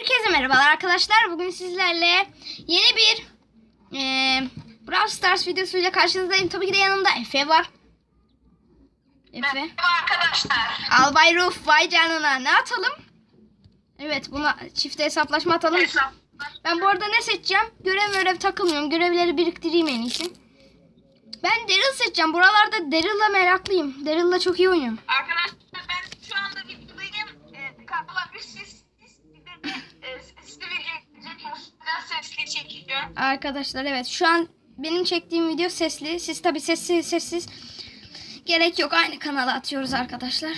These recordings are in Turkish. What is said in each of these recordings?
Herkese merhabalar arkadaşlar. Bugün sizlerle yeni bir eee Brawl Stars videosuyla karşınızdayım. Tabii ki de yanımda Efe var. Efe. Merhaba arkadaşlar. Albay Ruf vay canına. Ne atalım? Evet buna çifte hesaplaşma atalım. Hesap. Ben bu arada ne seçeceğim? Görev görev takılmıyorum. Görevleri biriktireyim en iyisi. Ben Daryl seçeceğim. Buralarda Daryl'la meraklıyım. Daryl'la çok iyi oynuyorum. Arkadaşlar ben şu anda videodayım. Ee, kanala bir ses bir de e, sesli video Biraz sesli çekiyor. Arkadaşlar evet şu an benim çektiğim video sesli. Siz tabi sessiz sessiz. Gerek yok aynı kanala atıyoruz arkadaşlar.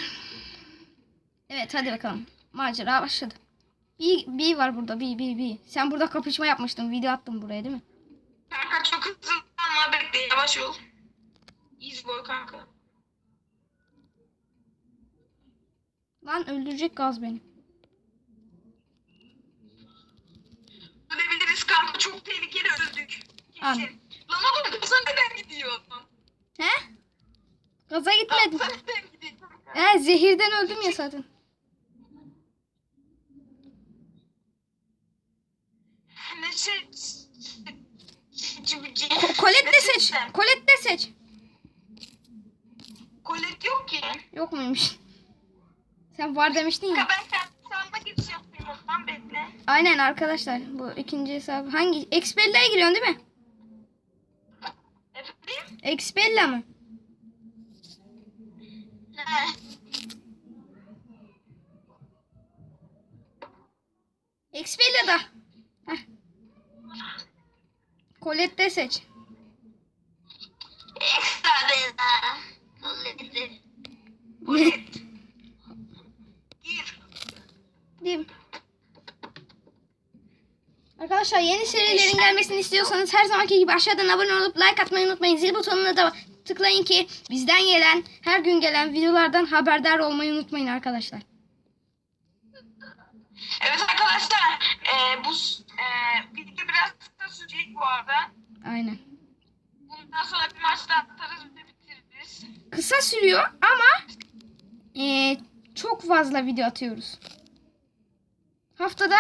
Evet hadi bakalım. Macera başladı. Bir, bir var burada bir bir bir. Sen burada kapışma yapmıştın. Video attın buraya değil mi? Kanka çok hızlı ama bekle yavaş ol. Easy boy kanka. Lan öldürecek gaz beni. Ölebiliriz kanka çok tehlikeli öldük. Lan oğlum kısa neden gidiyor? He? Gaza gitmedim. Kısa neden gidiyor? He zehirden öldüm ya zaten. Ne şey... Ko- Colette de seç. Colette de seç. Kolet yok ki. Yok muymuş? Sen var demiştin ya. Ben kendi sağıma giriş yapayım o zaman bekle. Aynen arkadaşlar. Bu ikinci hesabı. Hangi? Expella'ya giriyorsun değil mi? Efendim? Expella mı? He. Expella'da. Heh. Colette'de seç. Bela. Kolet. Kolet. Gir. Değil mi? Arkadaşlar yeni serilerin gelmesini istiyorsanız her zamanki gibi aşağıdan abone olup like atmayı unutmayın. Zil butonuna da tıklayın ki bizden gelen, her gün gelen videolardan haberdar olmayı unutmayın arkadaşlar. Evet arkadaşlar. E, bu e, video biraz kısa sürecek bu arada. Aynen. Bundan sonra bir maç daha atarız ve bitiririz. Kısa sürüyor ama eee, çok fazla video atıyoruz. Haftada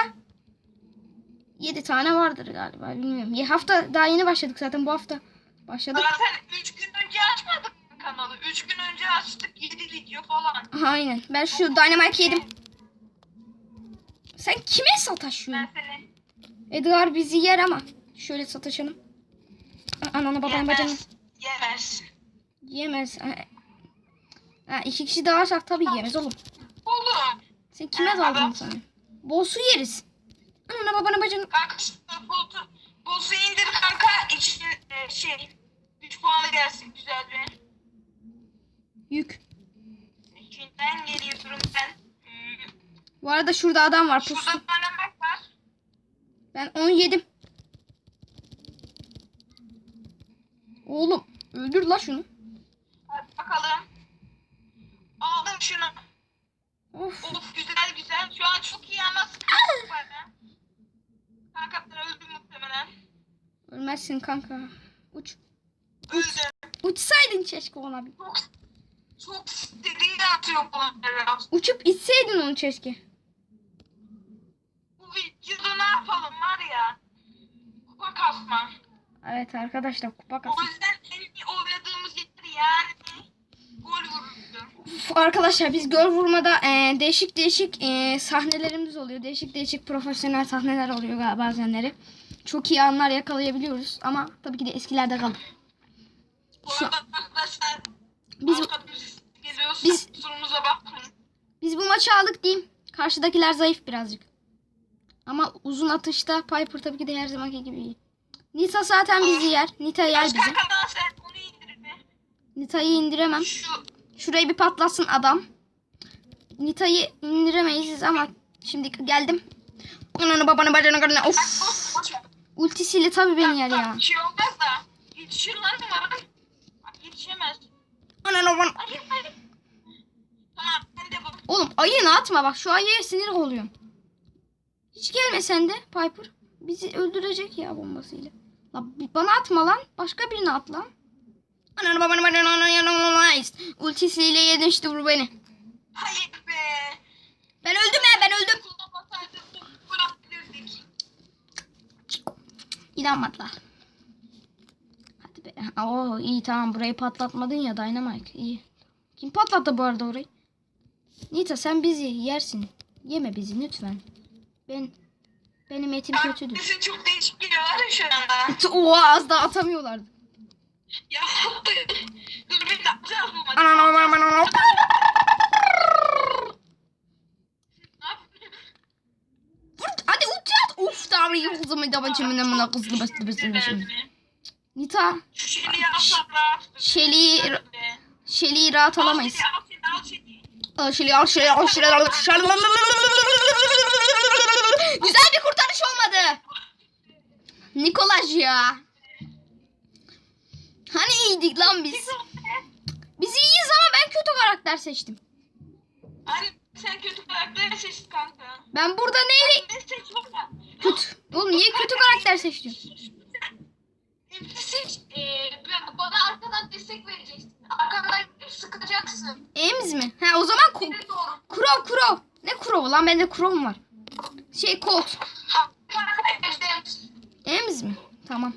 7 tane vardır galiba bilmiyorum. Ya hafta daha yeni başladık zaten bu hafta başladık. Zaten 3 gün önce açmadık kanalı? 3 gün önce açtık 7 video falan. Aynen. Ben şu Dynamite yedim. Sen kime sataşıyorsun? Ben seni Edgar bizi yer ama. Şöyle sataşalım. Ananı babanı bacını. yemez. Yemez. Ha, iki kişi daha alsak tabii yemez oğlum. Oğlum. Sen kime daldın sen? Boss'u yeriz. Ananı babanı bacını. Kanka şu botu indir kanka. İçine e, şey 3 puanı gelsin güzel bir. Yük. İçinden geliyorum ben. Hmm. Bu arada şurada adam var Şurada pusu. bir tane var. Ben onu yedim. Oğlum öldür la şunu. Hadi bakalım. Aldım şunu. Of. Of güzel güzel. Şu an çok iyi ama sıkıntı var ha. Kanka ben öldüm muhtemelen. Ölmezsin kanka. Uç. Öldüm. Uçsaydın keşke ona bir. Çok çok seri atıyor bunları. Uçup içseydin onu keşke. Bu videoda ne yapalım var ya. Kupa kasma. Evet arkadaşlar kupa O kasın. yüzden en iyi oynadığımız yer yani gol vururdu. Uf, Arkadaşlar biz gol vurmada e, değişik değişik e, sahnelerimiz oluyor. Değişik değişik profesyonel sahneler oluyor bazenleri. Çok iyi anlar yakalayabiliyoruz ama tabii ki de eskilerde kaldı. Bu Şu- Biz biz- biz bu maçı aldık diyeyim. Karşıdakiler zayıf birazcık. Ama uzun atışta Piper tabii ki de her zamanki gibi iyi. Nita zaten bizi yer. Nita yer bizi. Nita'yı indiremem. Şu Şurayı bir patlasın adam. Nita'yı indiremeyiz ama şimdi geldim. Ananı babanı bacını karını. Of. Ultisiyle tabii beni yer ya. Bir şey olmaz da. Yetişirler mi bana? Bak Yetişemez. Ananı. Hayır hayır. Tamam sen de. Oğlum ayını atma bak şu ayıya sinir oluyorum. Hiç gelme sen de Piper. Bizi öldürecek ya bombasıyla. La bana atma lan. Başka birine at lan. Ananı babanı bacını karını. Ultisiyle yedin işte vur beni. Hayır be. Ben öldüm ya ben öldüm. İnanmadılar. Hadi be. Oo iyi tamam burayı patlatmadın ya Dynamite. İyi. Kim patlattı bu arada orayı? Nita sen bizi yersin. Yeme bizi lütfen. Ben benim etim kötüdür. Sesin çok değişik geliyor var ya şu anda. Oha az daha atamıyorlardı. Ya dur bir de atacağız mı? Ana, ana, ana, ana, ana. Ne yapıyorsun? Vur, Hadi uçat. Uf tamam iyi kızım da bacımın amına kızdı bastı bastı bastı. Nita Şeli Şeli'yi rahat alamayız. Şeli al Şeli al Şeli al Şeli. Güzel bir kurtarış olmadı. Nikolaj ya. Hani iyiydik lan biz. Biz iyiyiz ama ben kötü karakter seçtim. Anne sen kötü karakter seçtin kanka. Ben burada neyle baba? Kötü? Oğlum niye kötü karakter seçtim? Emre seç. Ben- bana arkadan destek vereceksin. Arkandan sıkacaksın. Ems mi? Ha o zaman doğru. Kurov Kurov. Ne Kurov lan bende Kurov var. Şey Emre. Ems mi? Tamam.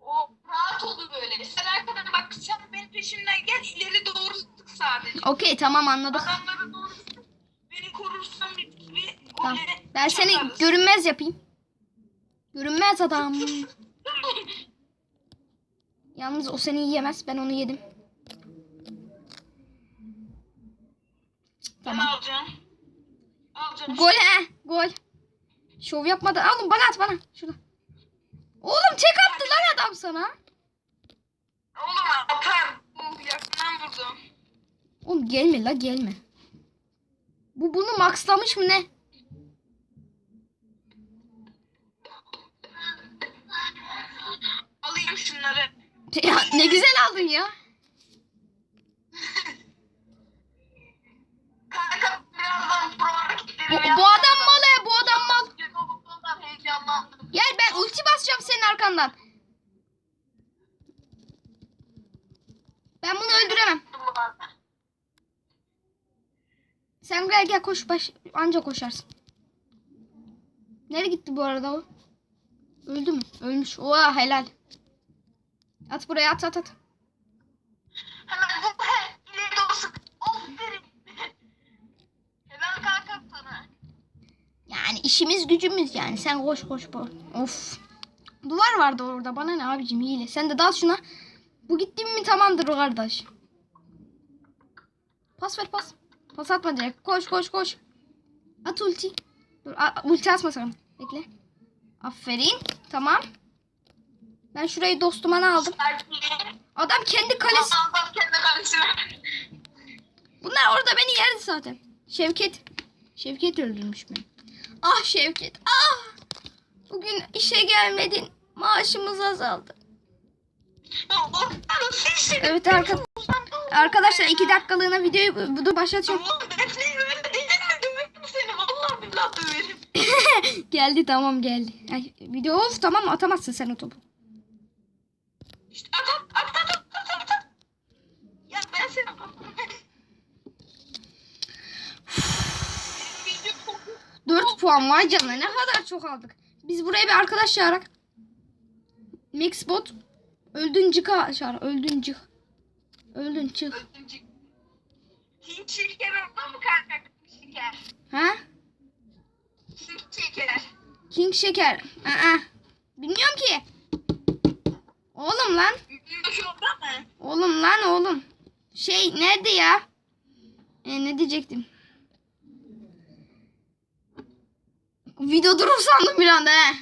O rahat oldu böyle. Sen arkadan bak sen benim peşimden gel ileri doğru sık sadece. Okey tamam anladık. Adamlara doğru sık. Beni korursan bir gibi Tamam. Ben seni görünmez yapayım. Görünmez adam. Yalnız o seni yiyemez. Ben onu yedim. Tamam. Gol he. Gol. Şov yapmadan. Oğlum bana at bana. Şurada. Oğlum tek attı lan adam sana. Oğlum atar. Yakından vurdum. Oğlum gelme la gelme. Bu bunu maxlamış mı ne? Alayım şunları. Ya, ne güzel aldın ya. Kanka birazdan pro Bu, bu adam mal he. Bu adam mal. Heyecanlandım. Gel ben ulti basacağım senin arkandan. Ben bunu öldüremem. Bu arada. Sen gel gel koş baş anca koşarsın. Nereye gitti bu arada o? Öldü mü? Ölmüş. Oha helal. At buraya at at at. Hemen. İleri sık. Aferin. Helal kanka sana. Yani işimiz gücümüz yani. Sen koş koş bu. Of. Duvar vardı orada. Bana ne abicim hile. Sen de dal şuna. Bu gittin mi tamamdır o kardeş. Pas ver pas. Pas atma direkt. Koş koş koş. At ulti. Dur a- ulti atma sakın. Bekle. Aferin. Tamam. Ben şurayı dostuma ne aldım? Adam kendi kalesi. Allah'tan kendi kalesine. Bunlar orada beni yerdi zaten. Şevket. Şevket öldürmüş beni. Ah Şevket. Ah. Bugün işe gelmedin. Maaşımız azaldı. Evet arka arkadaşlar iki dakikalığına videoyu bu- bu başlatıyorum. Geldi tamam geldi. Ay, video of tamam atamazsın sen o topu. İşte at at at at at at at. Ya ben seni 4 puan vay canına ne kadar çok aldık. Biz buraya bir arkadaş çağırak. Mixbot öldün cıka çağır. Öldün cık. Öldün çık. öldürecek. Hint şeker orada mı kanka? Şeker. Ha? Hint şeker. King şeker. Aa, bilmiyorum ki. Oğlum lan. Oğlum lan oğlum. Şey nerede ya? E, ne diyecektim? Video durur sandım bir anda he.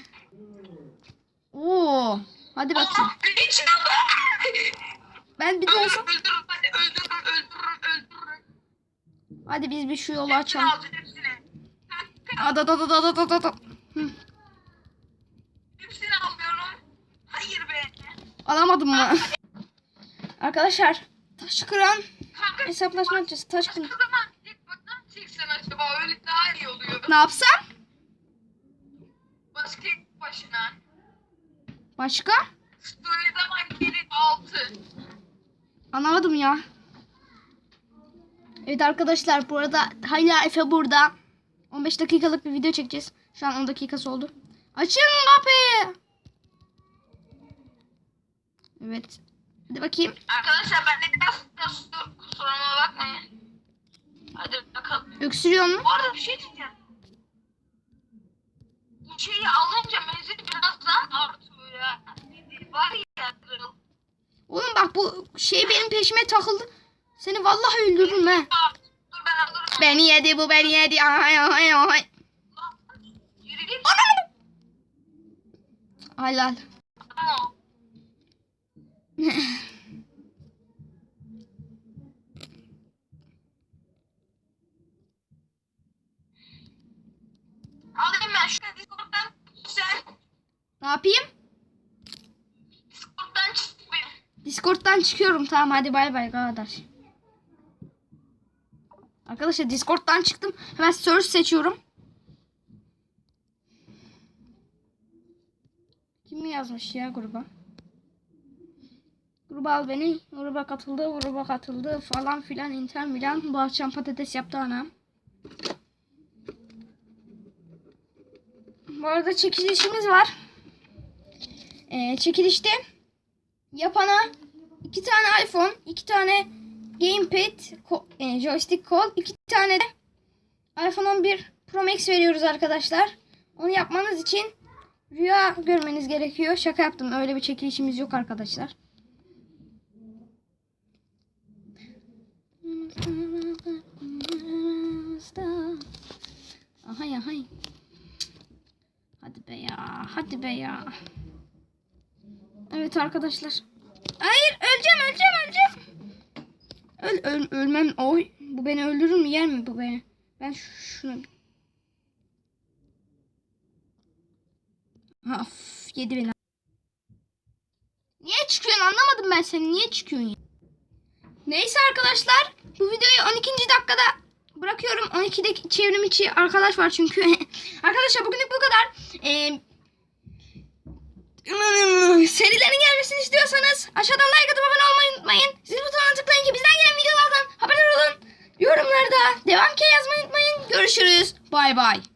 Oo. Hadi bakayım. Çaldı. Ben bir de olsam. Öldürürüm hadi öldürürüm öldürürüm öldürürüm. Hadi biz bir şu yolu açalım. da da da da da da. Hı. Hepsini alıyorum. Hayır be. Alamadım mı? Arkadaşlar taş kıran hesaplaşma yapacağız. Taş kıran. çeksen acaba öyle daha iyi oluyor. Ne yapsam? Başka başına. Başka? Böyle zaman geri altı. Anlamadım ya. Evet arkadaşlar bu arada hala Efe burada. 15 dakikalık bir video çekeceğiz. Şu an 10 dakikası oldu. Açın kapıyı. Evet. Hadi bakayım. Arkadaşlar ben de biraz. Kusuruma bakmayın. Hadi bakalım. Öksürüyor mu? Bu arada bir şey diyeceğim. Bu şeyi alınca menzil biraz daha artıyor ya. Var ya. kırıl. Oğlum bak bu şey benim peşime takıldı. Seni vallahi öldürürüm he. Dur ben alırım. Beni yedi bu beni yedi. Ay ay ay. Yürü git. Halal. Alayım ben şu Discord'dan sen Ne yapayım? Discord'dan çık bir. Discord'dan çıkıyorum. Tamam hadi bay bay arkadaş. Arkadaşlar Discord'dan çıktım. Hemen search seçiyorum. Kim yazmış ya gruba? Gruba al beni. Gruba katıldı. Gruba katıldı. Falan filan. Inter Milan. Bu akşam patates yaptı anam. Bu arada çekilişimiz var. Ee, çekilişte yapana iki tane iPhone, iki tane gamepad, ko- e, joystick kol, iki tane de iPhone 11 Pro Max veriyoruz arkadaşlar. Onu yapmanız için rüya görmeniz gerekiyor. Şaka yaptım. Öyle bir çekilişimiz yok arkadaşlar. Aha ya hay. Hadi be ya. Hadi be ya. Evet arkadaşlar. Hayır öleceğim öleceğim öleceğim. Öl, öl, ölmem. Oy. Bu beni öldürür mü yer mi bu beni? Ben şunu... Of, yedi beni. Niye çıkıyorsun anlamadım ben seni. Niye çıkıyorsun? Neyse arkadaşlar. Bu videoyu 12. dakikada bırakıyorum. 12'de çevrim içi arkadaş var çünkü. arkadaşlar bugünlük bu kadar. Ee, serilerin gelmesini istiyorsanız aşağıdan like atıp abone olmayı unutmayın. Siz butonuna tıklayın ki bizden gelen videolardan haberdar olun. Yorumlarda devam ki yazmayı unutmayın. Görüşürüz. Bay bay.